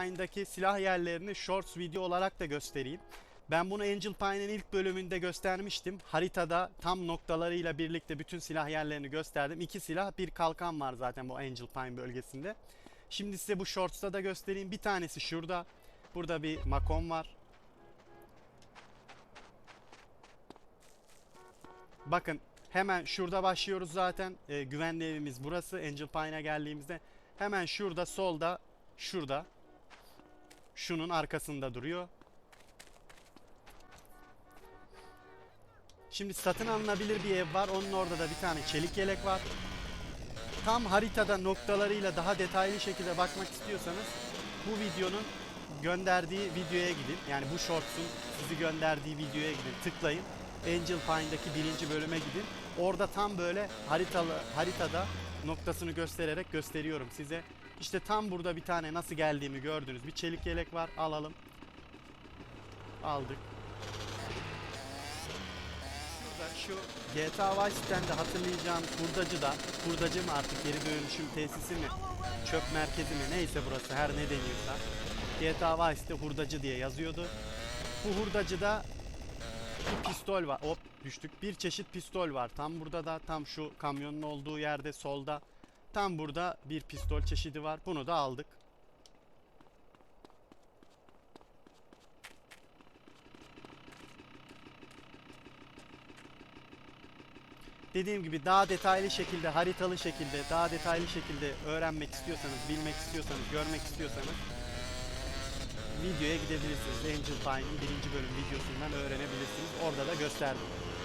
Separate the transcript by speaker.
Speaker 1: Pine'daki silah yerlerini shorts video olarak da göstereyim. Ben bunu Angel Pine'in ilk bölümünde göstermiştim. Haritada tam noktalarıyla birlikte bütün silah yerlerini gösterdim. İki silah, bir kalkan var zaten bu Angel Pine bölgesinde. Şimdi size bu shorts'ta da göstereyim. Bir tanesi şurada. Burada bir makom var. Bakın hemen şurada başlıyoruz zaten. Ee, güvenli evimiz burası. Angel Pine'a geldiğimizde hemen şurada solda şurada şunun arkasında duruyor. Şimdi satın alınabilir bir ev var. Onun orada da bir tane çelik yelek var. Tam haritada noktalarıyla daha detaylı şekilde bakmak istiyorsanız bu videonun gönderdiği videoya gidin. Yani bu shorts'un sizi gönderdiği videoya gidin. Tıklayın. Angel Pine'daki birinci bölüme gidin. Orada tam böyle haritalı haritada noktasını göstererek gösteriyorum size. İşte tam burada bir tane nasıl geldiğimi gördünüz. Bir çelik yelek var. Alalım. Aldık. Şurada şu GTA Vice City'den de hatırlayacağınız hurdacı da hurdacı mı artık geri dönüşüm tesisi mi çöp merkezi mi neyse burası her ne deniyorsa GTA Vice'de hurdacı diye yazıyordu. Bu hurdacıda bir pistol var. Hop düştük. Bir çeşit pistol var. Tam burada da tam şu kamyonun olduğu yerde solda tam burada bir pistol çeşidi var. Bunu da aldık. Dediğim gibi daha detaylı şekilde, haritalı şekilde, daha detaylı şekilde öğrenmek istiyorsanız, bilmek istiyorsanız, görmek istiyorsanız videoya gidebilirsiniz. Angel Pine'in birinci bölüm videosundan öğrenebilirsiniz. Orada da gösterdim.